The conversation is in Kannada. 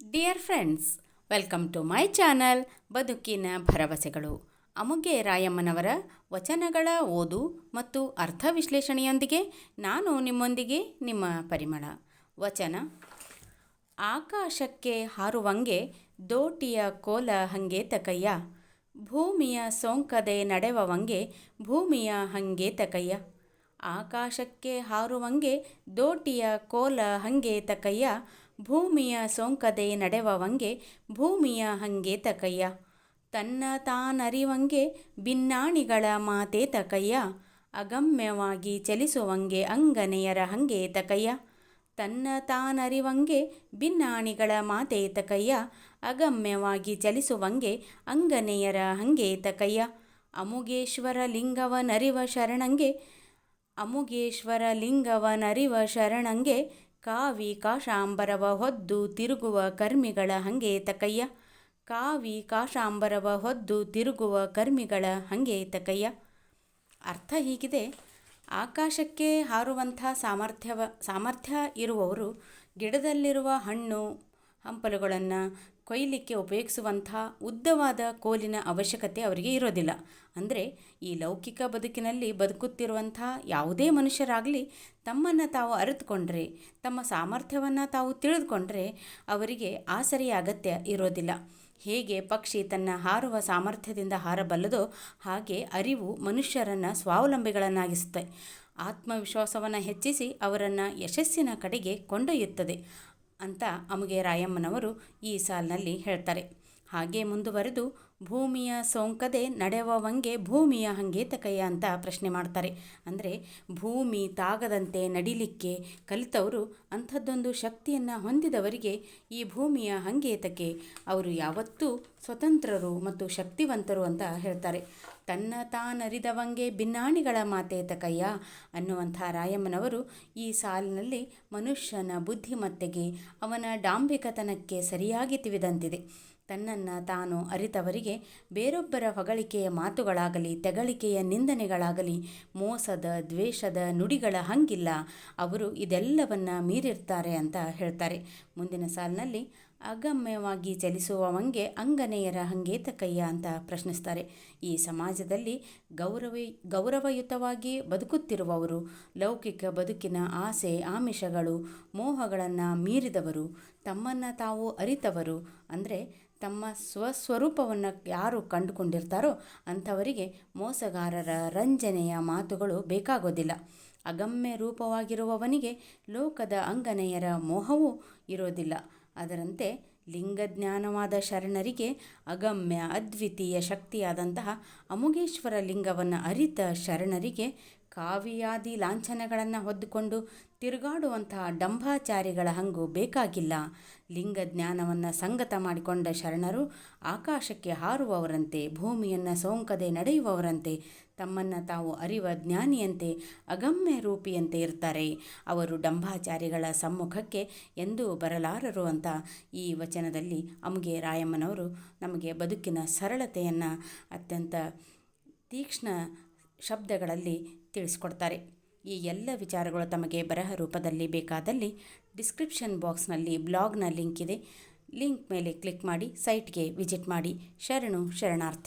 Dear friends welcome to my channel ಬದುಕಿನ ಭರವಸೆಗಳು. ಅಮುಗೆ ರಾಯಮ್ಮನವರ ವಚನಗಳ ಓದು ಮತ್ತು ಅರ್ಥ ವಿಶ್ಲೇಷಣೆಯೊಂದಿಗೆ ನಾನು ನಿಮ್ಮೊಂದಿಗೆ ನಿಮ್ಮ ಪರಿಮಳ. ವಚನ, ಆಕಾಶಕ್ಕೆ ಹಾರುವಂಗೆ ದೋಟಿಯ ಕೋಲ ಹಂಗೆ ತಕಯ್ಯ ಭೂಮಿಯ ಸೋಂಕದೆ ನಡೆವವಂಗೆ ಭೂಮಿಯ ಹಂಗೆ ತಕಯ್ಯ ಆಕಾಶಕ್ಕೆ ಹಾರುವಂಗೆ ದೋಟಿಯ ಕೋಲ ಹಂಗೆ ತಕಯ್ಯ ಭೂಮಿಯ ಸೋಂಕದೆ ನಡೆವವಂಗೆ, ಭೂಮಿಯ ಹಂಗೆ ತಕಯ್ಯ. ತನ್ನ ತಾನರಿವಂಗೆ ಭಿನ್ನಾಣಿಗಳ ಮಾತೆ ತಕಯ್ಯ. ಅಗಮ್ಯವಾಗಿ ಚಲಿಸುವಂಗೆ, ಅಂಗನೆಯರ ಹಂಗೆ ತಕಯ್ಯ. ತನ್ನ ತಾನರಿವಂಗೆ ಭಿನ್ನಾಣಿಗಳ ಮಾತೆ ತಕಯ್ಯ. ಅಗಮ್ಯವಾಗಿ ಚಲಿಸುವಂಗೆ, ಅಂಗನೆಯರ ಹಂಗೆ ತಕಯ್ಯ. ಅಮುಗೇಶ್ವರ ಲಿಂಗವನರಿವ ಶರಣಂಗೆ, ಅಮುಗೇಶ್ವರ ಲಿಂಗವನರಿವ ಶರಣಂಗೆ ಕಾವಿ ಕಾಶಾಂಬರವ ಹೊದ್ದು ತಿರುಗುವ ಕರ್ಮಿಗಳ ಹಂಗೆ ತಕಯ್ಯ. ಕಾವಿ ಕಾಶಾಂಬರವ ಹೊದ್ದು ತಿರುಗುವ ಕರ್ಮಿಗಳ ಹಂಗೆ ತಕಯ್ಯ. ಅರ್ಥ ಹೀಗಿದೆ. ಆಕಾಶಕ್ಕೆ ಹಾರುವಂಥ ಸಾಮರ್ಥ್ಯವ, ಸಾಮರ್ಥ್ಯ ಇರುವವರು ಗಿಡದಲ್ಲಿರುವ ಹಣ್ಣು ಹಂಪಲುಗಳನ್ನು ಕೊಯ್ಲಿಕ್ಕೆ ಉಪಯೋಗಿಸುವಂಥ ಉದ್ದವಾದ ಕೋಲಿನ ಅವಶ್ಯಕತೆ ಅವರಿಗೆ ಇರೋದಿಲ್ಲ. ಅಂದರೆ ಈ ಲೌಕಿಕ ಬದುಕಿನಲ್ಲಿ ಬದುಕುತ್ತಿರುವಂಥ ಯಾವುದೇ ಮನುಷ್ಯರಾಗಲಿ ತಮ್ಮನ್ನು ತಾವು ಅರಿತುಕೊಂಡ್ರೆ, ತಮ್ಮ ಸಾಮರ್ಥ್ಯವನ್ನು ತಾವು ತಿಳಿದುಕೊಂಡ್ರೆ ಅವರಿಗೆ ಆಸರೆಯ ಅಗತ್ಯ ಇರೋದಿಲ್ಲ. ಹೇಗೆ ಪಕ್ಷಿ ತನ್ನ ಹಾರುವ ಸಾಮರ್ಥ್ಯದಿಂದ ಹಾರಬಲ್ಲದೋ ಹಾಗೆ ಅರಿವು ಮನುಷ್ಯರನ್ನು ಸ್ವಾವಲಂಬಿಗಳನ್ನಾಗಿಸುತ್ತೆ. ಆತ್ಮವಿಶ್ವಾಸವನ್ನು ಹೆಚ್ಚಿಸಿ ಅವರನ್ನು ಯಶಸ್ಸಿನ ಕಡೆಗೆ ಕೊಂಡೊಯ್ಯುತ್ತದೆ. ಅಂತ ಅಮುಗೆ ರಾಯಮ್ಮನವರು ಈ ಸಾಲಿನಲ್ಲಿ ಹೇಳ್ತಾರೆ. ಹಾಗೆ ಮುಂದುವರೆದು ಭೂಮಿಯ ಸೋಂಕದೆ ನಡೆವವಂಗೆ ಭೂಮಿಯ ಹಂಗೆ ತಕಯ್ಯ ಅಂತ ಪ್ರಶ್ನೆ ಮಾಡ್ತಾರೆ. ಅಂದರೆ ಭೂಮಿ ತಾಗದಂತೆ ನಡಿಲಿಕ್ಕೆ ಕಲಿತವರು ಅಂಥದ್ದೊಂದು ಶಕ್ತಿಯನ್ನು ಹೊಂದಿದವರಿಗೆ ಈ ಭೂಮಿಯ ಹಂಗೇತಕ್ಕೆ ಅವರು ಯಾವತ್ತೂ ಸ್ವತಂತ್ರರು ಮತ್ತು ಶಕ್ತಿವಂತರು ಅಂತ ಹೇಳ್ತಾರೆ. ತನ್ನ ತಾನರಿದವಂಗೆ ಭಿನ್ನಾಣಿಗಳ ಮಾತೇತ ಕೈಯ ಅನ್ನುವಂಥ ರಾಯಮ್ಮನವರು ಈ ಸಾಲಿನಲ್ಲಿ ಮನುಷ್ಯನ ಬುದ್ಧಿಮತ್ತೆಗೆ ಅವನ ಡಾಂಭಿಕತನಕ್ಕೆ ಸರಿಯಾಗಿ ತಿವಿದಂತಿದೆ ತನ್ನನ್ನು ತಾನು ಅರಿತವರಿಗೆ ಬೇರೊಬ್ಬರ ಹೊಗಳಿಕೆಯ ಮಾತುಗಳಾಗಲಿ, ತೆಗಳಿಕೆಯ ನಿಂದನೆಗಳಾಗಲಿ, ಮೋಸದ, ದ್ವೇಷದ ನುಡಿಗಳ ಹಂಗಿಲ್ಲ. ಅವರು ಇದೆಲ್ಲವನ್ನು ಮೀರಿರ್ತಾರೆ ಅಂತ ಹೇಳ್ತಾರೆ. ಮುಂದಿನ ಸಾಲಿನಲ್ಲಿ, ಅಗಮ್ಯವಾಗಿ ಚಲಿಸುವವಂಗೆ ಅಂಗನೆಯರ ಹಂಗೇತ ಕೈಯ ಅಂತ ಪ್ರಶ್ನಿಸ್ತಾರೆ. ಈ ಸಮಾಜದಲ್ಲಿ ಗೌರವ, ಗೌರವಯುತವಾಗಿ ಬದುಕುತ್ತಿರುವವರು, ಲೌಕಿಕ ಬದುಕಿನ ಆಸೆ, ಆಮಿಷಗಳು, ಮೋಹಗಳನ್ನು ಮೀರಿದವರು, ತಮ್ಮನ್ನು ತಾವು ಅರಿತವರು, ಅಂದರೆ ತಮ್ಮ ಸ್ವಸ್ವರೂಪವನ್ನು ಯಾರು ಕಂಡುಕೊಂಡಿರ್ತಾರೋ ಅಂಥವರಿಗೆ ಮೋಸಗಾರರ ರಂಜನೆಯ ಮಾತುಗಳು ಬೇಕಾಗೋದಿಲ್ಲ. ಅಗಮ್ಯ ರೂಪವಾಗಿರುವವನಿಗೆ ಲೋಕದ ಅಂಗನೆಯರ ಮೋಹವೂ ಇರೋದಿಲ್ಲ. ಅದರಂತೆ ಲಿಂಗಜ್ಞಾನವಾದ ಶರಣರಿಗೆ ಅಗಮ್ಯ ಅದ್ವಿತೀಯ ಶಕ್ತಿಯಾದಂತಹ ಅಮುಗೇಶ್ವರ ಲಿಂಗವನ್ನು ಅರಿತ ಶರಣರಿಗೆ ಕಾವಿಯಾದಿ ಲಾಂಛನಗಳನ್ನು ಹೊದ್ದುಕೊಂಡು ತಿರುಗಾಡುವಂತಹ ಡಂಭಾಚಾರಿಗಳ ಹಂಗು ಬೇಕಾಗಿಲ್ಲ. ಲಿಂಗ ಜ್ಞಾನವನ್ನು ಸಂಗತ ಮಾಡಿಕೊಂಡ ಶರಣರು ಆಕಾಶಕ್ಕೆ ಹಾರುವವರಂತೆ, ಭೂಮಿಯನ್ನು ಸೋಂಕದೆ ನಡೆಯುವವರಂತೆ, ತಮ್ಮನ್ನು ತಾವು ಅರಿವ ಜ್ಞಾನಿಯಂತೆ, ಅಗಮ್ಯ ರೂಪಿಯಂತೆ ಇರ್ತಾರೆ. ಅವರು ಡಂಭಾಚಾರಿಗಳ ಸಮ್ಮುಖಕ್ಕೆ ಎಂದೂ ಬರಲಾರರು ಅಂತ ಈ ವಚನದಲ್ಲಿ ಅಮುಗೆ ರಾಯಮ್ಮನವರು ನಮಗೆ ಬದುಕಿನ ಸರಳತೆಯನ್ನು ಅತ್ಯಂತ ತೀಕ್ಷ್ಣ ಶಬ್ದಗಳಲ್ಲಿ ತಿಳಿಸ್ಕೊಡ್ತಾರೆ. ಈ ಎಲ್ಲ ವಿಚಾರಗಳು ತಮಗೆ ಬರಹ ರೂಪದಲ್ಲಿ ಬೇಕಾದಲ್ಲಿ ಡಿಸ್ಕ್ರಿಪ್ಷನ್ ಬಾಕ್ಸ್ನಲ್ಲಿ ಬ್ಲಾಗ್ನ ಲಿಂಕ್ ಇದೆ. ಲಿಂಕ್ ಮೇಲೆ ಕ್ಲಿಕ್ ಮಾಡಿ, ಸೈಟ್ಗೆ ವಿಸಿಟ್ ಮಾಡಿ. ಶರಣು ಶರಣಾರ್ಥಿ.